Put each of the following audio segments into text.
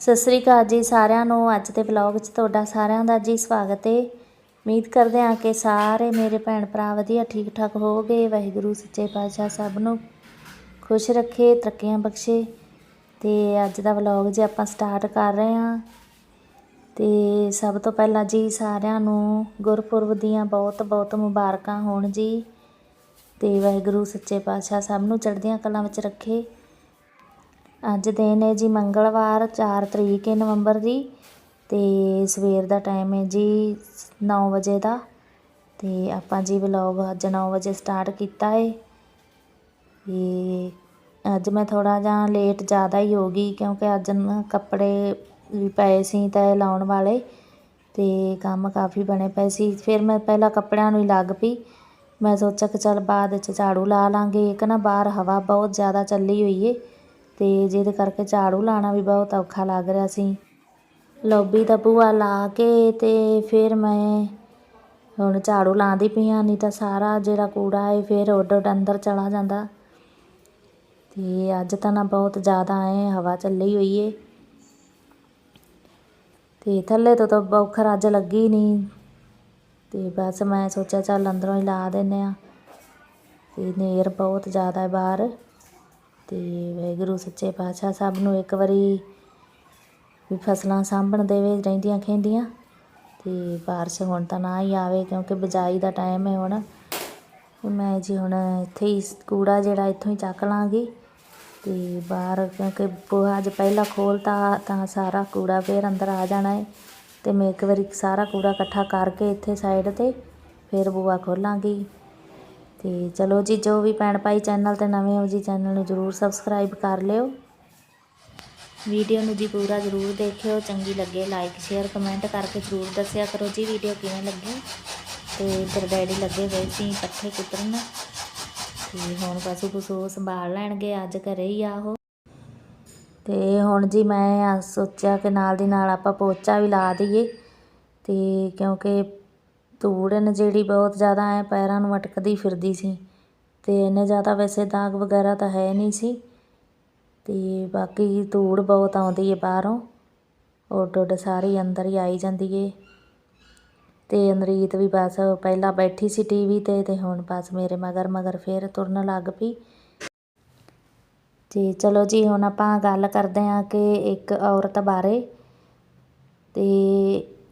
ਸਤਿ ਸ੍ਰੀ ਅਕਾਲ ਜੀ ਸਾਰਿਆਂ ਨੂੰ। ਅੱਜ ਦੇ ਵਲੌਗ 'ਚ ਤੁਹਾਡਾ ਸਾਰਿਆਂ ਦਾ ਜੀ ਸਵਾਗਤ ਹੈ ਉਮੀਦ ਕਰਦੇ ਹਾਂ ਕਿ ਸਾਰੇ ਮੇਰੇ ਭੈਣ ਭਰਾ ਵਧੀਆ ਠੀਕ ਠਾਕ ਹੋਵੋਗੇ। ਵਾਹਿਗੁਰੂ, ਸੱਚੇ ਪਾਤਸ਼ਾਹ ਸਭ ਨੂੰ ਖੁਸ਼ ਰੱਖੇ, ਤਰੱਕੀਆਂ ਬਖਸ਼ੇ। ਤੇ ਅੱਜ ਦਾ ਵਲੌਗ ਜੀ ਆਪਾਂ ਸਟਾਰਟ ਕਰ ਰਹੇ ਹਾਂ। ਤੇ ਸਭ ਤੋਂ ਪਹਿਲਾਂ ਜੀ ਸਾਰਿਆਂ ਨੂੰ ਗੁਰਪੁਰਬ ਦੀਆਂ ਬਹੁਤ ਬਹੁਤ ਮੁਬਾਰਕਾਂ ਹੋਣ ਜੀ। ਤੇ ਵਾਹਿਗੁਰੂ, ਸੱਚੇ ਪਾਤਸ਼ਾਹ ਸਭ ਨੂੰ ਚੜ੍ਹਦੀਆਂ ਕਲਾਂ ਵਿੱਚ ਰੱਖੇ। ਅੱਜ ਦਿਨ ਹੈ ਜੀ ਮੰਗਲਵਾਰ 4 ਤਰੀਕ ਹੈ ਨਵੰਬਰ ਦੀ ਤੇ ਸਵੇਰ ਦਾ ਟਾਈਮ ਹੈ ਜੀ 9 ਵਜੇ ਦਾ ਤੇ ਆਪਾਂ ਜੀ ਵਲੌਗ ਅੱਜ 9 ਵਜੇ ਸਟਾਰਟ ਕੀਤਾ ਹੈ ਤੇ ਅੱਜ ਮੈਂ ਥੋੜਾ ਜਿਹਾ ਲੇਟ ਜ਼ਿਆਦਾ ਹੀ ਹੋ ਗਈ ਕਿਉਂਕਿ ਅੱਜ ਕੱਪੜੇ ਵੀ ਪਏ ਸੀ ਤੈ ਲਾਉਣ ਵਾਲੇ ਤੇ ਕੰਮ ਕਾਫੀ ਬਣੇ ਪਏ ਸੀ। ਫਿਰ ਮੈਂ ਪਹਿਲਾਂ ਕੱਪੜਿਆਂ ਨੂੰ ਹੀ ਲੱਗ ਪਈ। ਮੈਂ ਸੋਚਿਆ ਕਿ ਚੱਲ ਬਾਅਦ 'ਚ ਝਾੜੂ ਲਾ ਲਾਂਗੇ। ਇੱਕ ਨਾ ਬਾਹਰ ਹਵਾ ਬਹੁਤ ਜ਼ਿਆਦਾ ਚੱਲੀ ਹੋਈ ਏ। ਤੇ ਜਿਹਦੇ ਕਰਕੇ ਝਾੜੂ ਲਾਣਾ ਵੀ ਬਹੁਤ ਔਖਾ ਲੱਗ ਰਿਹਾ ਸੀ। ਲੋਬੀ ਦਾ ਬੂਹਾ ਲਾ ਕੇ ਤੇ ਫਿਰ ਮੈਂ ਹੁਣ ਝਾੜੂ ਲਾਉਂਦੀ ਪਈ ਹਾਂ, ਨਹੀਂ ਤਾਂ ਸਾਰਾ ਜਿਹੜਾ ਕੂੜਾ ਹੈ ਫਿਰ ਉੱਡ ਉੱਡ ਅੰਦਰ ਚਲਾ ਜਾਂਦਾ। ਤੇ ਅੱਜ ਤਾਂ ਨਾ ਬਹੁਤ ਜ਼ਿਆਦਾ ਐ ਹਵਾ ਚੱਲੀ ਹੋਈ ਏ। ਤੇ ਥੱਲੇ ਤੋਂ ਤਾਂ ਬੌਖਰ ਅੱਜ ਲੱਗੀ ਨਹੀਂ। ਤੇ ਬਸ ਮੈਂ ਸੋਚਿਆ ਚੱਲ ਅੰਦਰੋਂ ਹੀ ਲਾ ਦਿੰਨੇ ਆ ਤੇ ਨੇਰ ਬਹੁਤ ਜ਼ਿਆਦਾ ਹੈ ਬਾਹਰ। ਤੇ ਵਾਹਿਗੁਰੂ ਸੱਚੇ ਪਾਤਸ਼ਾਹ ਸਭ ਨੂੰ ਇੱਕ ਵਾਰੀ ਵੀ ਫਸਲਾਂ ਸਾਂਭਣ ਦੇਵੇ, ਰਹਿੰਦੀਆਂ ਖਹਿੰਦੀਆਂ ਤੇ ਬਾਰਿਸ਼ ਹੁਣ ਤਾਂ ਨਾ ਹੀ ਆਵੇ ਕਿਉਂਕਿ ਬਿਜਾਈ ਦਾ ਟਾਈਮ ਹੈ ਹੁਣ। ਮੈਂ ਜੀ ਹੁਣ ਇੱਥੇ ਹੀ ਕੂੜਾ ਜਿਹੜਾ ਇੱਥੋਂ ਹੀ ਚੱਕ ਲਾਂਗੀ ਤੇ ਬਾਹਰ ਕਿਉਂਕਿ ਬੂਹਾ ਅੱਜ ਪਹਿਲਾਂ ਖੋਲਤਾ ਤਾਂ ਸਾਰਾ ਕੂੜਾ ਫਿਰ ਅੰਦਰ ਆ ਜਾਣਾ ਹੈ ਤੇ ਮੈਂ ਇੱਕ ਵਾਰੀ ਸਾਰਾ ਕੂੜਾ ਇਕੱਠਾ ਕਰਕੇ ਇੱਥੇ ਸਾਈਡ ਤੇ ਫਿਰ ਬੂਹਾ ਖੋਲਾਂਗੀ। ਤੇ ਚਲੋ ਜੀ, ਜੋ ਵੀ ਭੈਣ ਭਾਈ ਚੈਨਲ ਤੇ ਨਵੇਂ ਹੋ ਜੀ ਚੈਨਲ ਨੂੰ ਜਰੂਰ ਸਬਸਕ੍ਰਾਈਬ ਕਰ ਲਿਓ। ਵੀਡੀਓ ਨੂੰ ਜੀ ਪੂਰਾ ਜਰੂਰ ਦੇਖਿਓ, ਚੰਗੀ ਲੱਗੇ ਲਾਈਕ ਸ਼ੇਅਰ ਕਮੈਂਟ ਕਰਕੇ ਜਰੂਰ ਦੱਸਿਆ ਕਰੋ ਜੀ, ਵੀਡੀਓ ਕਿਵੇਂ ਲੱਗੀ। ਤੇ ਇੱਧਰ ਡੈਡੀ ਲੱਗੇ ਹੋਏ ਸੀ ਪੱਠੇ ਕੁੱਤਰਨ। ਤੇ ਹੁਣ ਪਸ਼ੂ ਪਸ਼ੂ ਸੰਭਾਲ ਲੈਣਗੇ, ਅੱਜ ਘਰੇ ਹੀ ਆ ਉਹ। ਤੇ ਹੁਣ ਜੀ ਮੈਂ ਸੋਚਿਆ ਕਿ ਨਾਲ ਦੀ ਨਾਲ ਆਪਾਂ ਪੋਚਾ ਵੀ ਲਾ ਦਈਏ। ਤੇ ਕਿਉਂਕਿ ਧੂੜ ਜਿਹੜੀ ਬਹੁਤ ਜ਼ਿਆਦਾ ਐਂ ਪੈਰਾਂ ਨੂੰ ਅਟਕਦੀ ਫਿਰਦੀ ਸੀ ਅਤੇ ਇੰਨੇ ਜ਼ਿਆਦਾ ਵੈਸੇ ਦਾਗ ਵਗੈਰਾ ਤਾਂ ਹੈ ਨਹੀਂ ਸੀ ਅਤੇ ਬਾਕੀ ਧੂੜ ਬਹੁਤ ਆਉਂਦੀ ਹੈ ਬਾਹਰੋਂ, ਉੱਡ ਉੱਡ ਸਾਰੀ ਅੰਦਰ ਹੀ ਆਈ ਜਾਂਦੀ ਏ। ਅਤੇ ਅਮਰੀਤ ਵੀ ਬਸ ਪਹਿਲਾਂ ਬੈਠੀ ਸੀ ਟੀਵੀ ਤੇ ਅਤੇ ਹੁਣ ਬਸ ਮੇਰੇ ਮਗਰ ਮਗਰ ਫੇਰ ਤੁਰਨ ਲੱਗ ਪਈ। ਤੇ ਚਲੋ ਜੀ, ਹੁਣ ਆਪਾਂ ਗੱਲ ਕਰਦੇ ਹਾਂ ਕਿ ਇੱਕ ਔਰਤ ਬਾਰੇ ਤੇ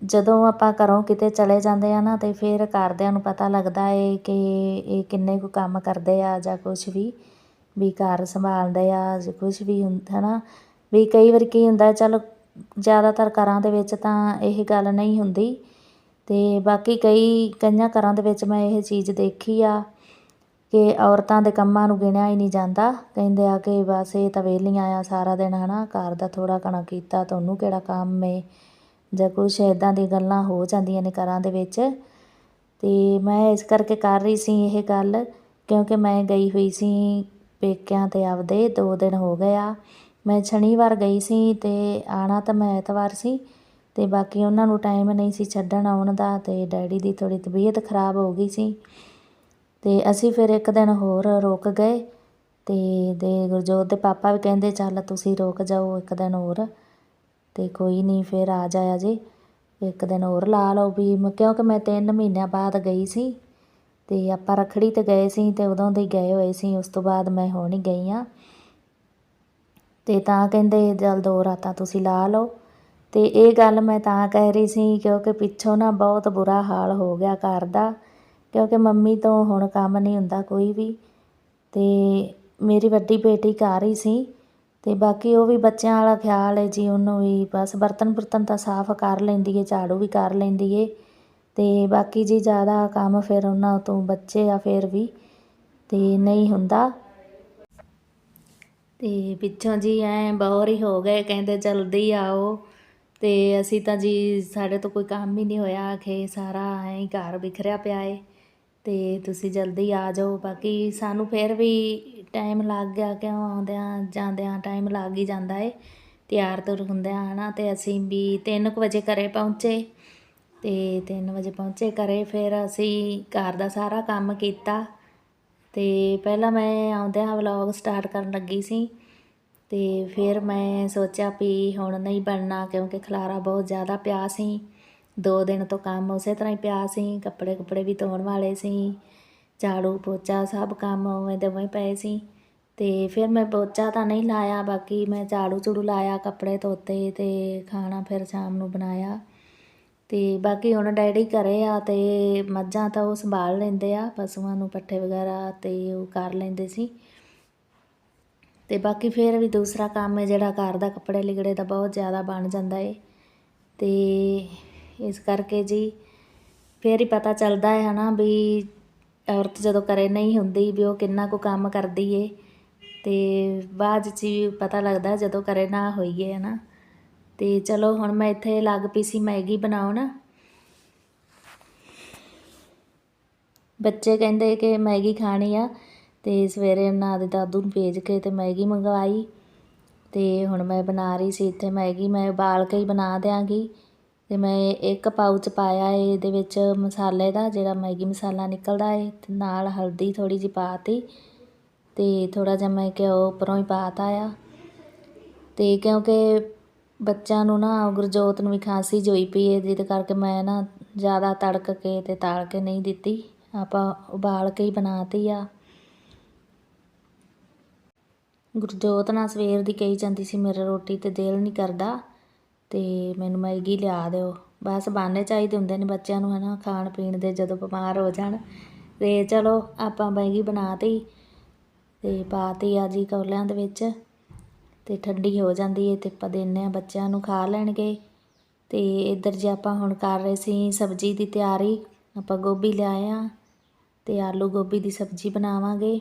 ਜਦੋਂ ਆਪਾਂ ਘਰੋਂ ਕਿਤੇ ਚਲੇ ਜਾਂਦੇ ਹਾਂ ਨਾ, ਤਾਂ ਫਿਰ ਘਰਦਿਆਂ ਨੂੰ ਪਤਾ ਲੱਗਦਾ ਏ ਕਿ ਇਹ ਕਿੰਨੇ ਕੁ ਕੰਮ ਕਰਦੇ ਆ ਜਾਂ ਕੁਛ ਵੀ ਵੀ ਘਰ ਸੰਭਾਲਦੇ ਆ, ਜਾਂ ਕੁਛ ਵੀ ਹੈ ਨਾ ਵੀ ਕਈ ਵਾਰ ਕੀ ਹੁੰਦਾ, ਚਲੋ ਜ਼ਿਆਦਾਤਰ ਘਰਾਂ ਦੇ ਵਿੱਚ ਤਾਂ ਇਹ ਗੱਲ ਨਹੀਂ ਹੁੰਦੀ ਅਤੇ ਬਾਕੀ ਕਈ ਕਈਆਂ ਘਰਾਂ ਦੇ ਵਿੱਚ ਮੈਂ ਇਹ ਚੀਜ਼ ਦੇਖੀ ਆ ਕਿ ਔਰਤਾਂ ਦੇ ਕੰਮਾਂ ਨੂੰ ਗਿਣਿਆ ਹੀ ਨਹੀਂ ਜਾਂਦਾ। ਕਹਿੰਦੇ ਆ ਕਿ ਬਸ ਇਹ ਤਾਂ ਵਿਹਲੀਆਂ ਆ ਸਾਰਾ ਦਿਨ ਹੈ ਨਾ ਘਰ ਦਾ ਥੋੜ੍ਹਾ ਘਣਾ ਕੀਤਾ ਤੁਹਾਨੂੰ ਕਿਹੜਾ ਕੰਮ ਏ? ਜਾਂ ਕੁਛ ਇੱਦਾਂ ਦੀਆਂ ਗੱਲਾਂ ਹੋ ਜਾਂਦੀਆਂ ਨੇ ਘਰਾਂ ਦੇ ਵਿੱਚ। ਅਤੇ ਮੈਂ ਇਸ ਕਰਕੇ ਕਰ ਰਹੀ ਸੀ ਇਹ ਗੱਲ, ਕਿਉਂਕਿ ਮੈਂ ਗਈ ਹੋਈ ਸੀ ਪੇਕਿਆਂ ਤੇ ਆਪਦੇ, ਦੋ ਦਿਨ ਹੋ ਗਏ ਆ। ਮੈਂ ਸ਼ਨੀਵਾਰ ਗਈ ਸੀ ਅਤੇ ਆਉਣਾ ਤਾਂ ਮੈਂ ਐਤਵਾਰ ਸੀ ਅਤੇ ਬਾਕੀ ਉਹਨਾਂ ਨੂੰ ਟਾਈਮ ਨਹੀਂ ਸੀ ਛੱਡਣ ਆਉਣ ਦਾ ਅਤੇ ਡੈਡੀ ਦੀ ਥੋੜ੍ਹੀ ਤਬੀਅਤ ਖਰਾਬ ਹੋ ਗਈ ਸੀ। ਅਤੇ ਅਸੀਂ ਫਿਰ ਇੱਕ ਦਿਨ ਹੋਰ ਰੁਕ ਗਏ ਅਤੇ ਦੇ ਗੁਰਜੋਤ ਦੇ ਪਾਪਾ ਵੀ ਕਹਿੰਦੇ, ਚੱਲ ਤੁਸੀਂ ਰੁਕ ਜਾਓ ਇੱਕ ਦਿਨ ਹੋਰ। ਅਤੇ ਕੋਈ ਨਹੀਂ ਫਿਰ ਆ ਜਾਇਆ ਜੇ। ਇੱਕ ਦਿਨ ਹੋਰ ਲਾ ਲਓ ਵੀ, ਮ ਕਿਉਂਕਿ ਮੈਂ ਤਿੰਨ ਮਹੀਨਿਆਂ ਬਾਅਦ ਗਈ ਸੀ ਅਤੇ ਆਪਾਂ ਰੱਖੜੀ ਤੇ ਗਏ ਸੀ ਅਤੇ ਉਦੋਂ ਦੇ ਗਏ ਹੋਏ ਸੀ, ਉਸ ਤੋਂ ਬਾਅਦ ਮੈਂ ਹੁਣ ਹੀ ਗਈ ਹਾਂ ਅਤੇ ਤਾਂ ਕਹਿੰਦੇ ਜਲ ਦੋ ਰਾਤਾਂ ਤੁਸੀਂ ਲਾ ਲਓ। ਅਤੇ ਇਹ ਗੱਲ ਮੈਂ ਤਾਂ ਕਹਿ ਰਹੀ ਸੀ ਕਿਉਂਕਿ ਪਿੱਛੋਂ ਨਾ ਬਹੁਤ ਬੁਰਾ ਹਾਲ ਹੋ ਗਿਆ ਘਰ ਦਾ, ਕਿਉਂਕਿ ਮੰਮੀ ਤੋਂ ਹੁਣ ਕੰਮ ਨਹੀਂ ਹੁੰਦਾ ਕੋਈ ਵੀ। ਅਤੇ ਮੇਰੀ ਵੱਡੀ ਬੇਟੀ ਘਰ ਹੀ ਸੀ। ਅਤੇ ਬਾਕੀ ਉਹ ਵੀ ਬੱਚਿਆਂ ਵਾਲਾ ਖਿਆਲ ਹੈ ਜੀ, ਉਹਨੂੰ ਵੀ ਬਸ ਬਰਤਨ ਬੁਰਤਨ ਤਾਂ ਸਾਫ਼ ਕਰ ਲੈਂਦੀ ਹੈ, ਝਾੜੂ ਵੀ ਕਰ ਲੈਂਦੀ ਹੈ ਅਤੇ ਬਾਕੀ ਜੀ ਜ਼ਿਆਦਾ ਕੰਮ ਫਿਰ ਉਹਨਾਂ ਤੋਂ ਬੱਚੇ ਆ ਫਿਰ ਵੀ ਅਤੇ ਨਹੀਂ ਹੁੰਦਾ। ਅਤੇ ਪਿੱਛੋਂ ਜੀ ਐਂ ਬੌਰ ਹੀ ਹੋ ਗਏ, ਕਹਿੰਦੇ ਜਲਦੀ ਆਓ ਅਤੇ ਅਸੀਂ ਤਾਂ ਜੀ ਸਾਡੇ ਤੋਂ ਕੋਈ ਕੰਮ ਹੀ ਨਹੀਂ ਹੋਇਆ ਕਿ ਸਾਰਾ ਐਂ ਹੀ ਘਰ ਬਿਖਰਿਆ ਪਿਆ ਏ। ਅਤੇ ਤੁਸੀਂ ਜਲਦੀ ਆ ਜਾਓ। ਬਾਕੀ ਸਾਨੂੰ ਫਿਰ ਵੀ ਟਾਈਮ ਲੱਗ ਗਿਆ ਕਿਉਂ ਆਉਂਦਿਆਂ ਜਾਂਦਿਆਂ ਟਾਈਮ ਲੱਗ ਹੀ ਜਾਂਦਾ ਏ। ਤਿਆਰ ਤੁਰ ਹੁੰਦਿਆਂ ਹੈ ਨਾ ਅਤੇ ਅਸੀਂ ਵੀ 3 ਵਜੇ ਘਰੇ ਪਹੁੰਚੇ। ਅਤੇ 3 ਵਜੇ ਪਹੁੰਚੇ ਘਰੇ, ਫਿਰ ਅਸੀਂ ਘਰ ਦਾ ਸਾਰਾ ਕੰਮ ਕੀਤਾ। ਅਤੇ ਪਹਿਲਾਂ ਮੈਂ ਆਉਂਦਿਆਂ ਵਲੌਗ ਸਟਾਰਟ ਕਰਨ ਲੱਗੀ ਸੀ। ਅਤੇ ਫਿਰ ਮੈਂ ਸੋਚਿਆ ਵੀ ਹੁਣ ਨਹੀਂ ਬਣਨਾ ਕਿਉਂਕਿ ਖਲਾਰਾ ਬਹੁਤ ਜ਼ਿਆਦਾ ਪਿਆ ਸੀ। ਦੋ ਦਿਨ ਤੋਂ ਕੰਮ ਉਸੇ ਤਰ੍ਹਾਂ ਹੀ ਪਿਆ ਸੀ, ਕੱਪੜੇ ਕੁੱਪੜੇ ਵੀ ਧੋਣ ਵਾਲੇ ਸੀ, ਝਾੜੂ ਪੋਚਾ ਸਭ ਕੰਮ ਉਵੇਂ ਦੇ ਉਵੇਂ ਪਏ ਸੀ। ਤੇ ਫਿਰ ਮੈਂ ਪੋਚਾ ਤਾਂ ਨਹੀਂ ਲਾਇਆ, ਬਾਕੀ ਮੈਂ ਝਾੜੂ ਝੂੜੂ ਲਾਇਆ, ਕੱਪੜੇ ਧੋਤੇ ਤੇ ਖਾਣਾ ਫਿਰ ਸ਼ਾਮ ਨੂੰ ਬਣਾਇਆ। ਤੇ ਬਾਕੀ ਹੁਣ ਡੈਡੀ ਘਰੇ ਆ ਤੇ ਮੱਝਾਂ ਤਾਂ ਉਹ ਸੰਭਾਲ ਲੈਂਦੇ ਆ, ਪਸ਼ੂਆਂ ਨੂੰ ਪੱਠੇ ਵਗੈਰਾ ਤੇ ਉਹ ਕਰ ਲੈਂਦੇ ਸੀ। ਤੇ ਬਾਕੀ ਫਿਰ ਵੀ ਦੂਸਰਾ ਕੰਮ ਹੈ ਜਿਹੜਾ ਘਰ ਦਾ ਕੱਪੜੇ ਲਿਗੜੇ ਦਾ ਬਹੁਤ ਜ਼ਿਆਦਾ ਬਣ ਜਾਂਦਾ ਏ। ਤੇ ਇਸ ਕਰਕੇ ਜੀ ਫਿਰ ਹੀ ਪਤਾ ਚੱਲਦਾ ਹੈ ਹਨਾ ਵੀ ਔਰਤ ਜਦੋਂ ਕਰੇ ਨਹੀਂ ਹੁੰਦੀ ਵੀ ਉਹ ਕਿੰਨਾ ਕੁ ਕੰਮ ਕਰਦੀ ਏ ਤੇ ਬਾਅਦ 'ਚ ਹੀ ਪਤਾ ਲੱਗਦਾ ਜਦੋਂ ਕਰੇ ਨਾ ਹੋਈਏ ਹਨਾ। ਤੇ ਚਲੋ ਹੁਣ ਮੈਂ ਇੱਥੇ ਲੱਗ ਪਈ ਸੀ ਮੈਗੀ ਬਣਾਉਣ। ਬੱਚੇ ਕਹਿੰਦੇ ਕਿ ਮੈਗੀ ਖਾਣੀ ਆ ਤੇ ਸਵੇਰੇ ਉਹਨਾਂ ਦੇ ਦਾਦੂ ਨੂੰ ਭੇਜ ਕੇ ਤੇ ਮੈਗੀ ਮੰਗਵਾਈ। ਤੇ ਹੁਣ ਮੈਂ ਬਣਾ ਰਹੀ ਸੀ ਇੱਥੇ ਮੈਗੀ, ਮੈਂ ਉਬਾਲ ਕੇ ਹੀ ਬਣਾ ਦਿਆਂਗੀ। ਅਤੇ ਮੈਂ ਇੱਕ ਪਾਊਚ ਪਾਇਆ ਏ, ਇਹਦੇ ਵਿੱਚ ਮਸਾਲੇ ਦਾ, ਜਿਹੜਾ ਮੈਗੀ ਮਸਾਲਾ ਨਿਕਲਦਾ ਏ ਅਤੇ ਨਾਲ ਹਲਦੀ ਥੋੜ੍ਹੀ ਜਿਹੀ ਪਾਤੀ ਅਤੇ ਥੋੜ੍ਹਾ ਜਿਹਾ ਮੈਂ ਘਿਓ ਉੱਪਰੋਂ ਹੀ ਪਾਤਾ ਆ। ਅਤੇ ਕਿਉਂਕਿ ਬੱਚਿਆਂ ਨੂੰ ਨਾ ਗੁਰਜੋਤ ਨੂੰ ਵੀ ਖਾਂਸੀ ਜੋਈ ਪਈ ਏ, ਜਿਹਦੇ ਕਰਕੇ ਮੈਂ ਨਾ ਜ਼ਿਆਦਾ ਤੜਕ ਕੇ ਅਤੇ ਤਾਲ ਕੇ ਨਹੀਂ ਦਿੱਤੀ। ਆਪਾਂ ਉਬਾਲ ਕੇ ਹੀ ਬਣਾਤੀ ਆ। ਗੁਰਜੋਤ ਨਾਲ ਸਵੇਰ ਦੀ ਕਹੀ ਜਾਂਦੀ ਸੀ, ਮੇਰਾ ਰੋਟੀ ਤੇ ਦਿਲ ਨਹੀਂ ਕਰਦਾ। ਅਤੇ ਮੈਨੂੰ ਮੈਗੀ ਲਿਆ ਦਿਓ। ਬਸ ਬਾਨੇ ਚਾਹੀਦੇ ਹੁੰਦੇ ਨੇ ਬੱਚਿਆਂ ਨੂੰ ਹੈ ਨਾ ਖਾਣ ਪੀਣ ਦੇ ਜਦੋਂ ਬਿਮਾਰ ਹੋ ਜਾਣ। ਅਤੇ ਚਲੋ, ਆਪਾਂ ਮੈਗੀ ਬਣਾ ਬਣਾਤੀ ਤੇ ਪਾਤੀ ਆ ਜੀ ਕੌਲਿਆਂ ਦੇ ਵਿੱਚ ਅਤੇ ਠੰਡੀ ਹੋ ਜਾਂਦੀ ਹੈ ਅਤੇ ਆਪਾਂ ਦਿੰਦੇ ਹਾਂ ਬੱਚਿਆਂ ਨੂੰ ਖਾ ਲੈਣਗੇ। ਅਤੇ ਇੱਧਰ ਜੇ ਆਪਾਂ ਹੁਣ ਕਰ ਰਹੇ ਸੀ ਸਬਜ਼ੀ ਦੀ ਤਿਆਰੀ, ਆਪਾਂ ਗੋਭੀ ਲਿਆਏ ਆ ਅਤੇ ਆਲੂ ਗੋਭੀ ਦੀ ਸਬਜ਼ੀ ਬਣਾਵਾਂਗੇ।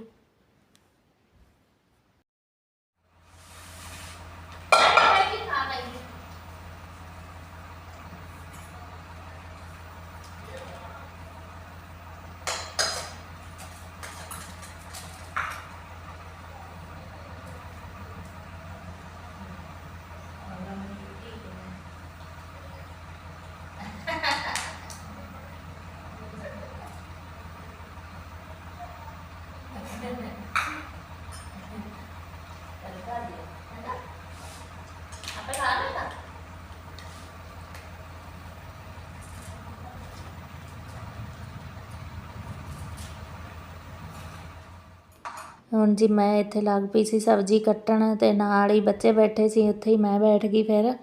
ਹੁਣ ਜੀ ਮੈਂ ਇੱਥੇ ਲੱਗ ਪਈ ਸੀ ਸਬਜ਼ੀ ਕੱਟਣ ਤੇ ਨਾਲ ਹੀ ਬੱਚੇ ਬੈਠੇ ਸੀ, ਉੱਥੇ ਹੀ ਮੈਂ ਬੈਠ ਗਈ ਫਿਰ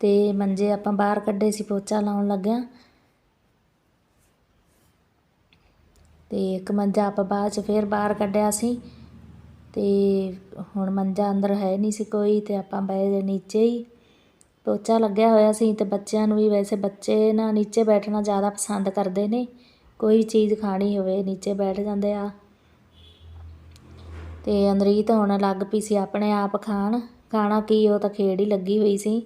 ਤੇ ਮੰਜੇ ਆਪਾਂ ਬਾਹਰ ਕੱਢੇ ਸੀ, ਪੋਚਾ ਲਾਉਣ ਲੱਗਿਆ। ਤੇ ਇੱਕ ਮੰਜਾ ਆਪਾਂ ਬਾਅਦ ਚ ਫਿਰ ਬਾਹਰ ਕੱਢਿਆ ਸੀ ਤੇ ਹੁਣ ਮੰਜਾ ਅੰਦਰ ਹੈ ਨਹੀਂ ਸੀ ਕੋਈ ਤੇ ਆਪਾਂ ਬਹਿ ਗਏ ਨੀਚੇ ਹੀ। ਪੋਚਾ ਲੱਗਿਆ ਹੋਇਆ ਸੀ ਤੇ ਬੱਚਿਆਂ ਨੂੰ ਵੀ ਵੈਸੇ ਬੱਚੇ ਨਾ ਨੀਚੇ ਬੈਠਣਾ ਜ਼ਿਆਦਾ ਪਸੰਦ ਕਰਦੇ ਨੇ। ਕੋਈ ਚੀਜ਼ ਖਾਣੀ ਹੋਵੇ, ਨੀਚੇ ਬੈਠ ਜਾਂਦੇ ਆ। ਤੇ ਅਨਰੀਤ ਹੁਣ ਲੱਗ ਪਈ ਸੀ ਆਪਣੇ ਆਪ ਖਾਣ। ਖਾਣਾ ਕੀ ਉਹ ਤਾਂ ਖੇਡ ਹੀ ਲੱਗੀ ਹੋਈ ਸੀ।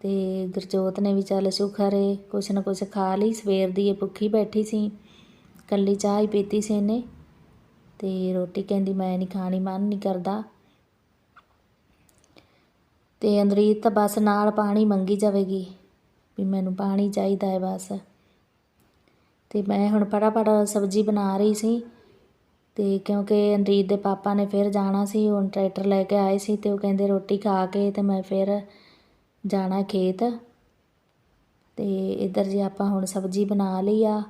ਤੇ ਗੁਰਜੋਤ ਨੇ ਵੀ ਚੱਲ ਸ਼ੁਕਰ ਏ ਕੁਛ ਨਾ ਕੁਛ ਖਾ ਲਈ। ਸਵੇਰ ਦੀ ਇਹ ਭੁੱਖੀ ਬੈਠੀ ਸੀ। ਕੱਲੀ ਚਾਹ ਹੀ ਪੀਤੀ ਸੀ ਇਹਨੇ। ਤੇ ਰੋਟੀ ਕਹਿੰਦੀ, ਮੈਂ ਨਹੀਂ ਖਾਣੀ, ਮਨ ਨਹੀਂ ਕਰਦਾ। ਤੇ ਅੰਦਰੀਤ ਤਾਂ ਬਸ ਨਾਲ ਪਾਣੀ ਮੰਗੀ ਜਾਵੇਗੀ, ਵੀ ਮੈਨੂੰ ਪਾਣੀ ਚਾਹੀਦਾ ਹੈ ਬਸ। ਤੇ ਮੈਂ ਹੁਣ ਫਟਾਫਟ ਸਬਜ਼ੀ ਬਣਾ ਰਹੀ ਸੀ। ਅਤੇ ਕਿਉਂਕਿ ਅਨਰੀਤ ਦੇ ਪਾਪਾ ਨੇ ਫਿਰ ਜਾਣਾ ਸੀ, ਹੁਣ ਟਰੈਕਟਰ ਲੈ ਕੇ ਆਏ ਸੀ ਅਤੇ ਉਹ ਕਹਿੰਦੇ ਰੋਟੀ ਖਾ ਕੇ ਅਤੇ ਮੈਂ ਫਿਰ ਜਾਣਾ ਖੇਤ। ਅਤੇ ਇੱਧਰ ਜੀ ਆਪਾਂ ਹੁਣ ਸਬਜ਼ੀ ਬਣਾ ਲਈ ਆ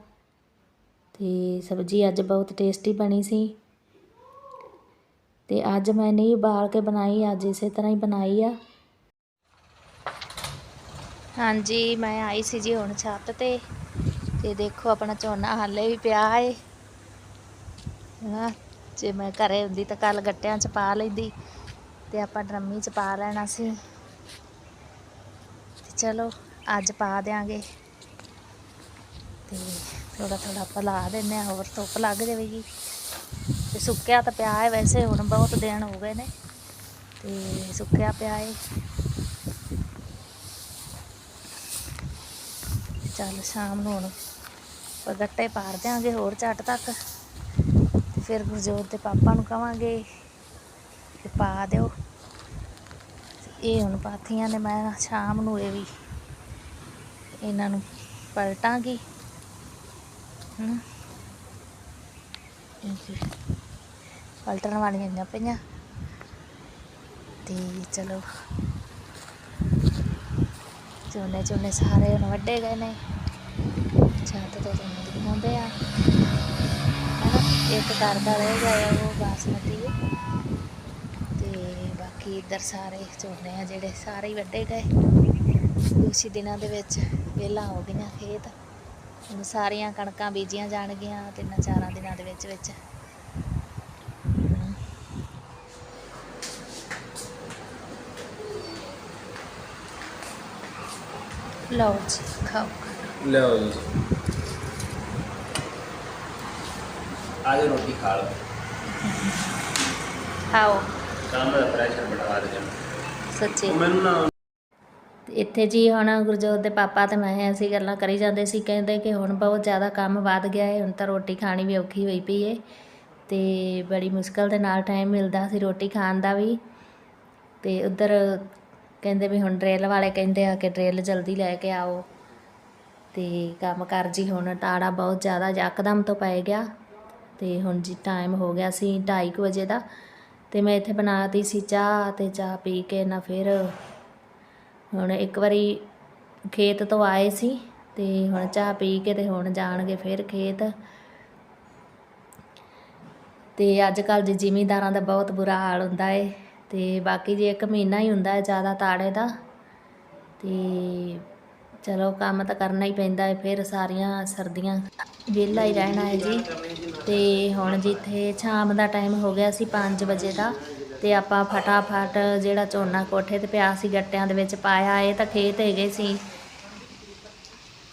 ਅਤੇ ਸਬਜ਼ੀ ਅੱਜ ਬਹੁਤ ਟੇਸਟੀ ਬਣੀ ਸੀ। ਅਤੇ ਅੱਜ ਮੈਂ ਨਹੀਂ ਉਬਾਲ ਕੇ ਬਣਾਈ, ਅੱਜ ਇਸੇ ਤਰ੍ਹਾਂ ਹੀ ਬਣਾਈ ਆ। ਹਾਂਜੀ, ਮੈਂ ਆਈ ਸੀ ਜੀ ਹੁਣ ਛੱਤ ਤੇ ਤੇ ਦੇਖੋ ਆਪਣਾ ਝੋਨਾ ਹਾਲੇ ਵੀ ਪਿਆ ਏ ਹਾਂ? ਜੇ ਮੈਂ ਘਰੇ ਹੁੰਦੀ ਤਾਂ ਕੱਲ ਗੱਟਿਆਂ 'ਚ ਪਾ ਲੈਂਦੀ ਤੇ ਆਪਾਂ ਡਰਮੀ 'ਚ ਪਾ ਲੈਣਾ ਸੀ। ਤੇ ਚਲੋ, ਅੱਜ ਪਾ ਦਿਆਂਗੇ। ਤੇ ਥੋੜਾ ਥੋੜਾ ਆਪਾਂ ਲਾ ਦਿੰਨੇ ਆ ਹੋਰ ਧੁੱਪ ਲੱਗ ਜਾਵੇਗੀ। ਤੇ ਸੁੱਕਿਆ ਤਾਂ ਪਿਆ ਹੈ ਵੈਸੇ, ਹੁਣ ਬਹੁਤ ਦਿਨ ਹੋ ਗਏ ਨੇ। ਤੇ ਸੁੱਕਿਆ ਪਿਆ ਹੈ ਚੱਲ ਸ਼ਾਮ ਨੂੰ ਹੁਣ ਗੱਟੇ ਪਾਰ ਦਿਆਂਗੇ ਹੋਰ ਝੱਟ ਤੱਕ। ਫਿਰ ਗੁਰਜੋਤ ਦੇ ਪਾਪਾ ਨੂੰ ਕਵਾਂਗੇ ਕਿ ਪਾ ਦਿਓ। ਇਹ ਹੁਣ ਪਾਥੀਆਂ ਨੇ ਮੈਂ ਸ਼ਾਮ ਨੂੰ ਇਹ ਵੀ ਇਹਨਾਂ ਨੂੰ ਪਲਟਾਂਗੀ। ਹਮ ਪਲਟਣ ਵਾਲੀਆਂ ਆਈਆਂ ਪਈਆਂ। ਤੇ ਚਲੋ। ਝੋਨੇ ਝੋਨੇ ਸਾਰੇ ਹੁਣ ਵੱਡੇ ਗਏ ਨੇ। ਛੱਤ ਤੋਂ ਤੁਹਾਨੂੰ ਦਿਖਾਉਂਦੇ ਆ। ਹਨਾ ਇੱਕ ਘਰ ਦਾ ਰਹਿ ਗਿਆ ਤੇ ਬਾਕੀ ਇੱਧਰ ਸਾਰੇ ਝੋਨੇ ਆ ਜਿਹੜੇ, ਸਾਰੇ ਹੀ ਵੱਡੇ ਗਏ। ਕੁਛ ਦਿਨਾਂ ਦੇ ਵਿੱਚ ਵਿਹਲਾ ਹੋ ਗਈਆਂ ਖੇਤ। ਹੁਣ ਸਾਰੀਆਂ ਕਣਕਾਂ ਬੀਜੀਆਂ ਜਾਣਗੀਆਂ ਤਿੰਨਾਂ ਚਾਰਾਂ ਦਿਨਾਂ ਦੇ ਵਿੱਚ ਵਿੱਚ। ਲਓ ਜੀ, ਖਾਓ। ਲਿਆਓ ਜੀ। ਆ ਜਾ ਰੋਟੀ ਖਾ ਲਓ ਖਾਓ ਕੰਮ ਦਾ ਪ੍ਰੈਸ਼ਰ ਬੜਾ ਵੱਧ ਗਿਆ ਸੱਚੀ ਮੈਨੂੰ ਨਾ ਇੱਥੇ ਜੀ ਹੁਣ ਗੁਰਜੋਤ ਦੇ ਪਾਪਾ ਤੇ ਮੈਂ ਅਸੀਂ ਗੱਲਾਂ ਕਰੀ ਜਾਂਦੇ ਸੀ ਕਹਿੰਦੇ ਕਿ ਹੁਣ ਬਹੁਤ ਜ਼ਿਆਦਾ ਕੰਮ ਵੱਧ ਗਿਆ ਹੈ ਹੁਣ ਤਾਂ ਰੋਟੀ ਖਾਣੀ ਵੀ ਔਖੀ ਹੋਈ ਪਈ ਏ ਤੇ ਬੜੀ ਮੁਸ਼ਕਲ ਦੇ ਨਾਲ ਟਾਈਮ ਮਿਲਦਾ ਸੀ ਰੋਟੀ ਖਾਣ ਦਾ ਵੀ ਤੇ ਉਧਰ ਕਹਿੰਦੇ ਵੀ ਹੁਣ ਡਰੇਲ ਵਾਲੇ ਕਹਿੰਦੇ ਆ ਕਿ ਡਰੇਲ ਜਲਦੀ ਲੈ ਕੇ ਆਓ ਤੇ ਕੰਮ ਕਰ ਜੀ ਹੁਣ ਟਾੜਾ ਬਹੁਤ ਜ਼ਿਆਦਾ ਯਕਦਮ ਤੋਂ ਪੈ ਗਿਆ ਤੇ ਹੁਣ ਜੀ ਟਾਈਮ ਹੋ ਗਿਆ ਸੀ 2:30 ਵਜੇ ਦਾ ਤੇ ਮੈਂ ਇੱਥੇ ਬਣਾਤੀ ਸੀ ਚਾਹ ਤੇ ਚਾਹ ਪੀ ਕੇ ਨਾ ਫਿਰ ਹੁਣ ਇੱਕ ਵਾਰੀ ਖੇਤ ਤੋਂ ਆਏ ਸੀ ਤੇ ਹੁਣ ਚਾਹ ਪੀ ਕੇ ਤੇ ਹੁਣ ਜਾਣਗੇ ਫਿਰ ਖੇਤ। ਤੇ ਅੱਜ ਕੱਲ੍ਹ ਜੀ ਜ਼ਿਮੀਂਦਾਰਾਂ ਦਾ ਬਹੁਤ ਬੁਰਾ ਹਾਲ ਹੁੰਦਾ ਏ ਤੇ ਬਾਕੀ ਜੀ ਇੱਕ ਮਹੀਨਾ ਹੀ ਹੁੰਦਾ ਹੈ ਜ਼ਿਆਦਾ ਤਾੜੇ ਦਾ ਤੇ ਚਲੋ ਕੰਮ ਤਾਂ ਕਰਨਾ ਹੀ ਪੈਂਦਾ ਹੈ, ਫਿਰ ਸਾਰੀਆਂ ਸਰਦੀਆਂ ਵਿਹਲਾ ਹੀ ਰਹਿਣਾ ਹੈ ਜੀ। ਤੇ ਹੁਣ ਜਿੱਥੇ ਸ਼ਾਮ ਦਾ ਟਾਈਮ ਹੋ ਗਿਆ ਸੀ 5 ਵਜੇ ਦਾ, ਤੇ ਆਪਾਂ ਫਟਾਫਟ ਜਿਹੜਾ ਝੋਨਾ ਕੋਠੇ ਤੇ ਪਿਆ ਸੀ ਗੱਟਿਆਂ ਦੇ ਵਿੱਚ ਪਾਇਆ, ਇਹ ਤਾਂ ਖੇਤ ਹੈਗੇ ਸੀ।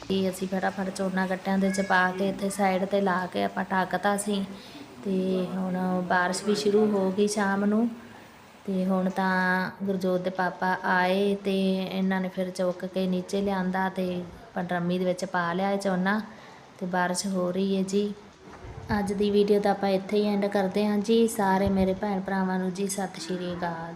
ਕਿ ਅਸੀਂ ਫਟਾਫਟ ਝੋਨਾ ਗੱਟਿਆਂ ਦੇ ਵਿੱਚ ਪਾ ਕੇ ਇੱਥੇ ਸਾਈਡ ਤੇ ਲਾ ਕੇ ਆਪਾਂ ਢੱਕਤਾ ਸੀ। ਤੇ ਹੁਣ ਬਾਰਿਸ਼ ਵੀ ਸ਼ੁਰੂ ਹੋ ਗਈ ਸ਼ਾਮ ਨੂੰ। ਅਤੇ ਹੁਣ ਤਾਂ ਗੁਰਜੋਤ ਦੇ ਪਾਪਾ ਆਏ ਅਤੇ ਇਹਨਾਂ ਨੇ ਫਿਰ ਚੁੱਕ ਕੇ ਨੀਚੇ ਲਿਆਂਦਾ ਅਤੇ ਆਪਾਂ ਡਰਮੀ ਦੇ ਵਿੱਚ ਪਾ ਲਿਆ ਝੋਨਾ ਅਤੇ ਬਾਰਿਸ਼ ਹੋ ਰਹੀ ਹੈ ਜੀ। ਅੱਜ ਦੀ ਵੀਡੀਓ ਤਾਂ ਆਪਾਂ ਇੱਥੇ ਹੀ ਐਂਡ ਕਰਦੇ ਹਾਂ ਜੀ। ਸਾਰੇ ਮੇਰੇ ਭੈਣ ਭਰਾਵਾਂ ਨੂੰ ਜੀ, ਸਤਿ ਸ਼੍ਰੀ ਅਕਾਲ।